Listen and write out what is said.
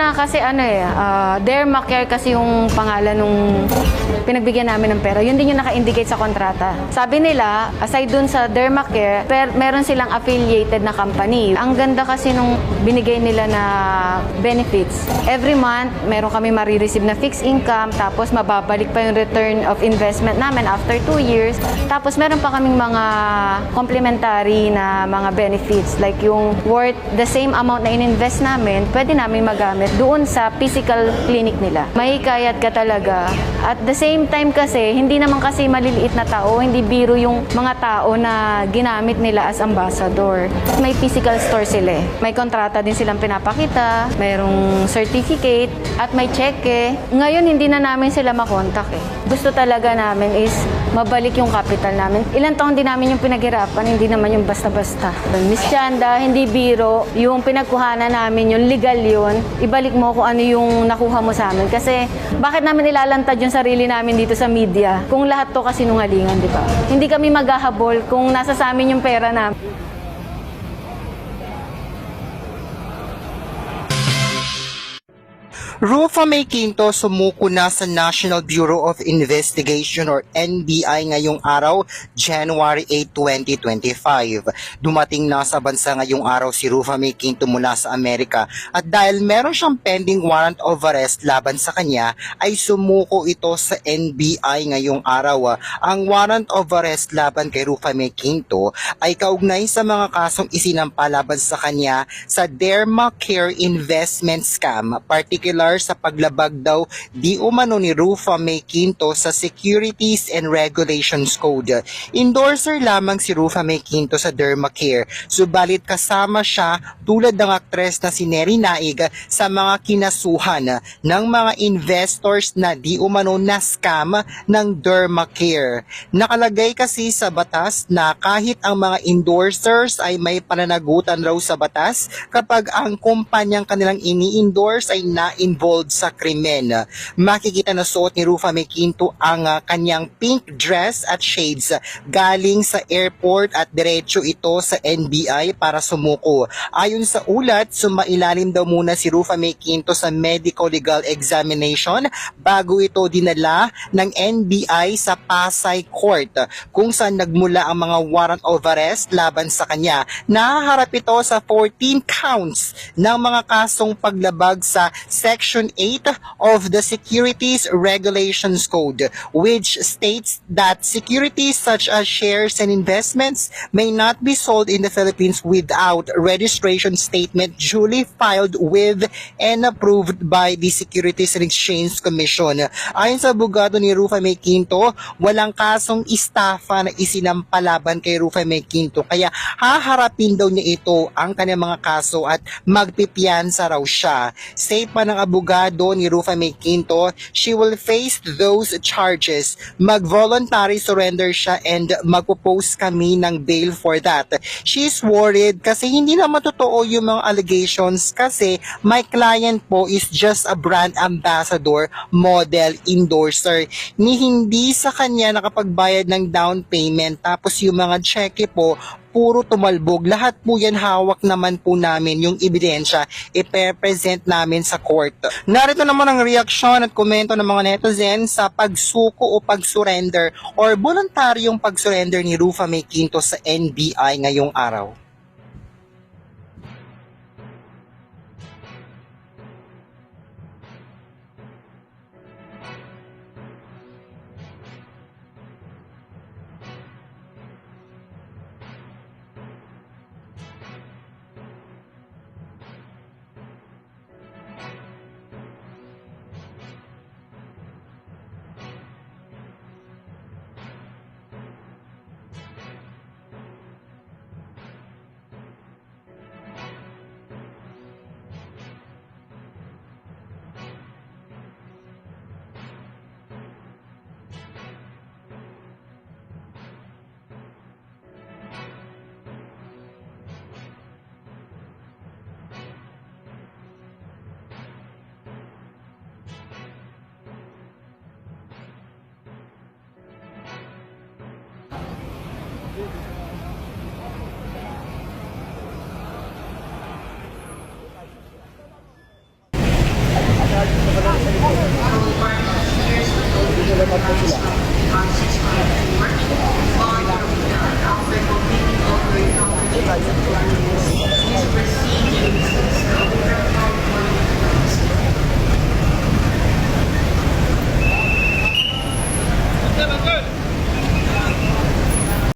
Na kasi ano eh, uh, Dermacare kasi yung pangalan nung pinagbigyan namin ng pera. Yun din yung naka-indicate sa kontrata. Sabi nila, aside dun sa Dermacare, per, meron silang affiliated na company. Ang ganda kasi nung binigay nila na benefits. Every month, meron kami marireceive na fixed income, tapos mababalik pa yung return of investment namin after 2 years. Tapos meron pa kaming mga complementary na mga benefits like yung worth the same amount na in-invest namin, pwede namin magamit doon sa physical clinic nila. Mahikayat ka talaga. At the same time kasi, hindi naman kasi maliliit na tao, hindi biro yung mga tao na ginamit nila as ambassador. May physical store sila eh. May kontrata din silang pinapakita, mayroong certificate, at may cheque. Ngayon, hindi na namin sila makontak eh. Gusto talaga namin is mabalik yung capital namin. Ilang taon din namin yung pinaghirapan, hindi naman yung basta-basta. Miss Chanda, hindi biro, yung pinagkuhanan namin, yung legal yun, ibalik mo kung ano yung nakuha mo sa amin. Kasi bakit namin ilalantad yung sarili namin dito sa media kung lahat to kasi nungalingan, di ba? Hindi kami maghahabol kung nasa sa amin yung pera namin. Rufa May Quinto sumuko na sa National Bureau of Investigation or NBI ngayong araw, January 8, 2025. Dumating na sa bansa ngayong araw si Rufa May Quinto mula sa Amerika at dahil meron siyang pending warrant of arrest laban sa kanya, ay sumuko ito sa NBI ngayong araw. Ang warrant of arrest laban kay Rufa May Quinto ay kaugnay sa mga kasong isinampa laban sa kanya sa Derma Care Investment Scam, particular sa paglabag daw di umano ni Rufa May Quinto sa Securities and Regulations Code. Endorser lamang si Rufa May Quinto sa Dermacare, subalit kasama siya tulad ng aktres na si Neri Naig sa mga kinasuhan ng mga investors na di umano na scam ng Dermacare. Nakalagay kasi sa batas na kahit ang mga endorsers ay may pananagutan raw sa batas kapag ang kumpanyang kanilang ini-endorse ay na-involved sa krimen. Makikita na suot ni Rufa May Quinto ang ah, kanyang pink dress at shades galing sa airport at diretso ito sa NBI para sumuko. Ayon sa ulat, sumailalim daw muna si Rufa May Quinto sa medical legal examination bago ito dinala ng NBI sa Pasay Court kung saan nagmula ang mga warrant of arrest laban sa kanya. Nahaharap ito sa 14 counts ng mga kasong paglabag sa Section 8 of the Securities Regulations Code which states that securities such as shares and investments may not be sold in the Philippines without registration statement duly filed with and approved by the Securities and Exchange Commission. Ayon sa abogado ni Rufa May Quinto, walang kasong istafa na isinampalaban kay Rufa May Quinto kaya haharapin daw niya ito ang kanyang mga kaso at magpipiyansa raw siya. Say pa ng abogado ni Rufa May Quinto, she will face those charges. Mag-voluntary surrender siya and magpo-post kami ng bail for that. She's worried kasi hindi naman totoo yung mga allegations kasi my client po is just a brand ambassador, model, endorser. Ni hindi sa kanya nakapagbayad ng down payment tapos yung mga cheque po puro tumalbog. Lahat po yan hawak naman po namin yung ebidensya ipe-present namin sa court. Narito naman ang reaksyon at komento ng mga netizens sa pagsuko o pag-surrender or voluntaryong pag-surrender ni Rufa May Quinto sa NBI ngayong araw. Please proceed.